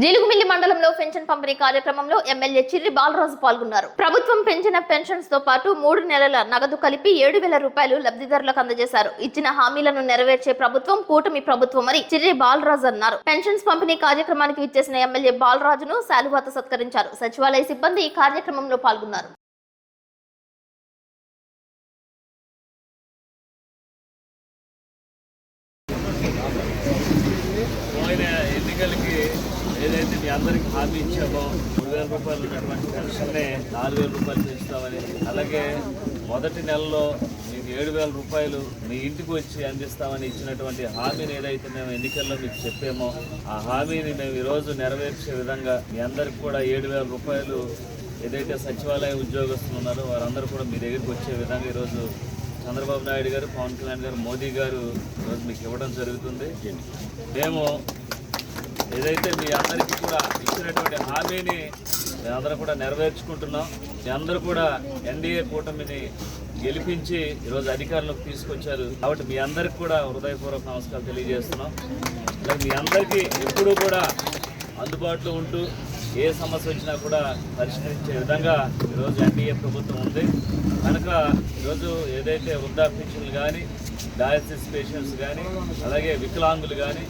జీలుగుమిల్లి మండలంలో పెన్షన్ పంపిణీ కార్యక్రమంలో ఎమ్మెల్యే చిర్రి బాలరాజు పాల్గొన్నారు. ప్రభుత్వం పెంచిన పెన్షన్స్తో పాటు మూడు నెలల నగదు కలిపి ఏడు వేల రూపాయలు లబ్ధిదారులకు అందజేశారు. ఇచ్చిన హామీలను నెరవేర్చే ప్రభుత్వం కూటమి ప్రభుత్వం అని చిర్రి బాలరాజు అన్నారు. పెన్షన్స్ పంపిణీ కార్యక్రమానికి విచ్చేసిన ఎమ్మెల్యే బాలరాజును శాలువాత సత్కరించారు. సచివాలయ సిబ్బంది ఈ కార్యక్రమంలో పాల్గొన్నారు. ఏదైతే మీ అందరికి హామీ ఇచ్చామో మూడు వేల రూపాయలు ఉన్నటువంటి పెన్షన్నే నాలుగు వేల రూపాయలు పెంచుతామని అలాగే మొదటి నెలలో మీకు ఏడు వేల రూపాయలు మీ ఇంటికి వచ్చి అందిస్తామని ఇచ్చినటువంటి హామీని ఏదైతే మేము ఎన్నికల్లో మీకు చెప్పామో ఆ హామీని మేము ఈరోజు నెరవేర్చే విధంగా మీ అందరికి కూడా ఏడు వేల రూపాయలు ఏదైతే సచివాలయ ఉద్యోగస్తులు ఉన్నారో వారందరూ కూడా మీ దగ్గరికి వచ్చే విధంగా ఈరోజు చంద్రబాబు నాయుడు గారు పవన్ కళ్యాణ్ గారు మోదీ గారు ఈరోజు మీకు ఇవ్వడం జరుగుతుంది. మేము ఏదైతే మీ అందరికీ కూడా ఇచ్చినటువంటి హామీని మేమందరం కూడా నెరవేర్చుకుంటున్నాం. మీ అందరూ కూడా ఎన్డీఏ కూటమిని గెలిపించి ఈరోజు అధికారంలోకి తీసుకొచ్చారు. కాబట్టి మీ అందరికి కూడా హృదయపూర్వక నమస్కారం తెలియజేస్తున్నాం. మీ అందరికీ ఎప్పుడూ కూడా అందుబాటులో ఉంటూ ఏ సమస్య వచ్చినా కూడా పరిష్కరించే విధంగా ఈరోజు ఎన్డీఏ ప్రభుత్వం ఉంది. కనుక ఈరోజు ఏదైతే వృద్ధాప్యక్షులు కానీ డయాలసిస్ పేషెంట్స్ కానీ అలాగే వికలాంగులు కానీ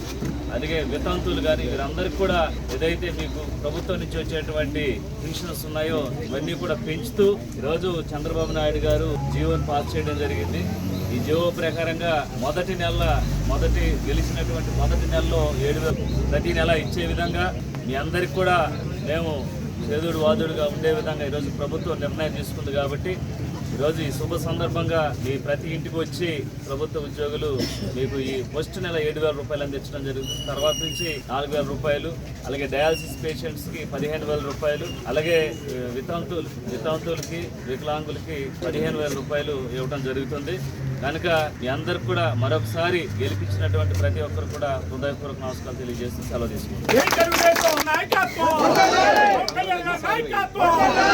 అలాగే వితంతులు కానీ వీరందరికీ కూడా ఏదైతే మీకు ప్రభుత్వం నుంచి వచ్చేటువంటి పెన్షన్స్ ఉన్నాయో ఇవన్నీ కూడా పెంచుతూ ఈరోజు చంద్రబాబు నాయుడు గారు జీవోని పాస్ చేయడం జరిగింది. ఈ జీవో ప్రకారంగా మొదటి నెల మొదటి గెలిచినటువంటి మొదటి నెలలో ఏడు ప్రతి నెల ఇచ్చే విధంగా మీ అందరికి కూడా మేము చేదుడు వాదుడుగా ఉండే విధంగా ఈరోజు ప్రభుత్వం నిర్ణయం తీసుకుంది కాబట్టి ఈరోజు ఈ శుభ సందర్భంగా మీ ప్రతి ఇంటికి వచ్చి ప్రభుత్వ ఉద్యోగులు మీకు ఈ ఫస్ట్ నెల ఏడు వేల రూపాయలు అందించడం జరుగుతుంది. తర్వాత నుంచి నాలుగు వేల రూపాయలు అలాగే డయాలసిస్ పేషెంట్స్కి పదిహేను వేల రూపాయలు అలాగే వితంతులు వితంతులకి వితంతువులకి వికలాంగులకి పదిహేను వేల రూపాయలు ఇవ్వడం జరుగుతుంది. కనుక మీ అందరికి కూడా మరొకసారి గెలిపించినటువంటి ప్రతి ఒక్కరు కూడా హృదయపూర్వక నమస్కారం తెలియజేస్తూ సెలవు తీసుకుంటాం